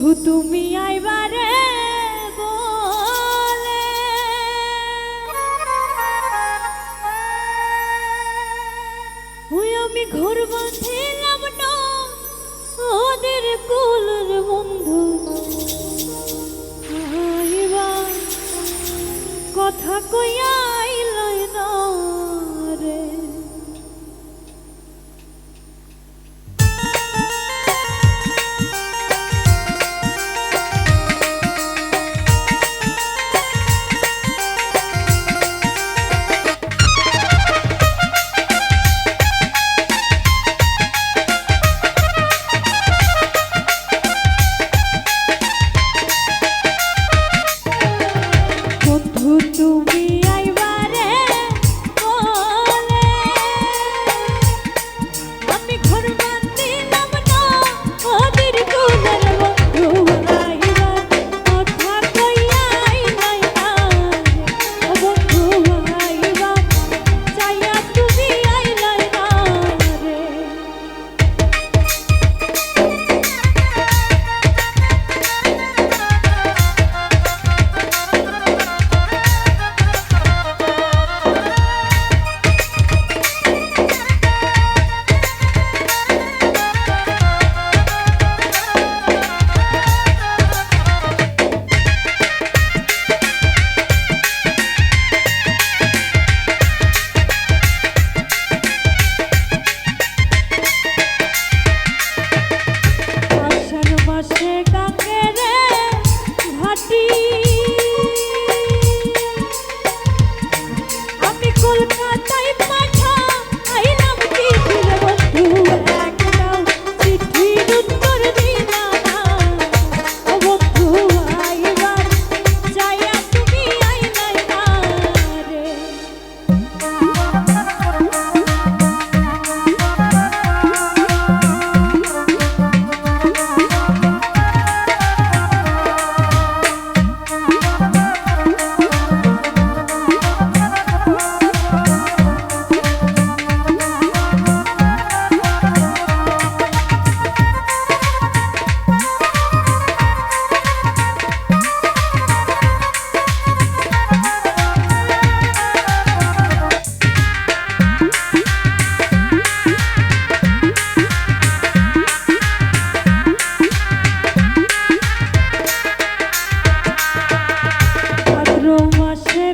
তুমি আইবারে বলে। হুই আমি ঘর বাঁধিলাম না ওদের কুলের বন্ধু কথা কইয়া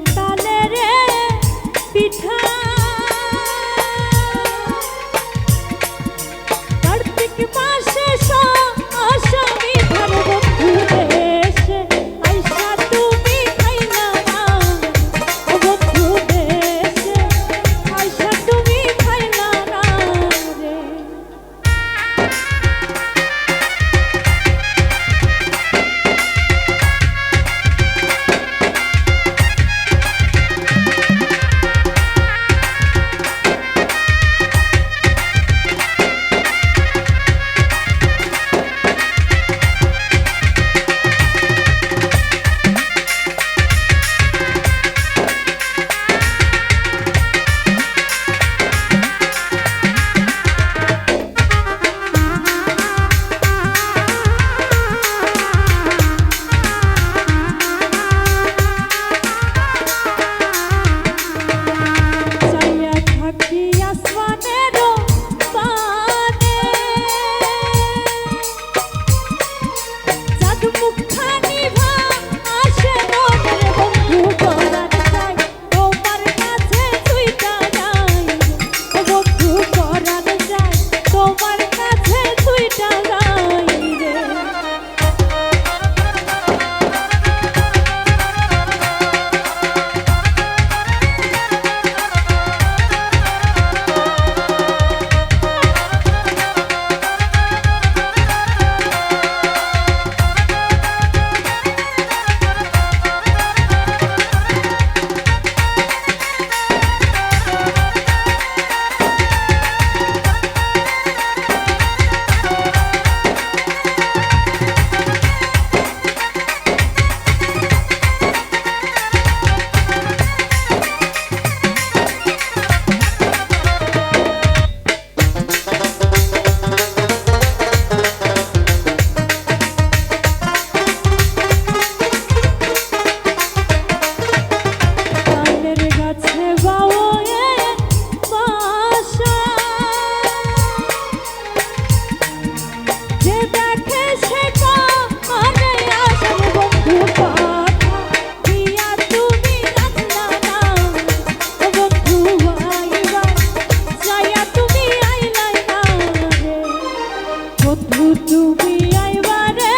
back. তুমি আইবারে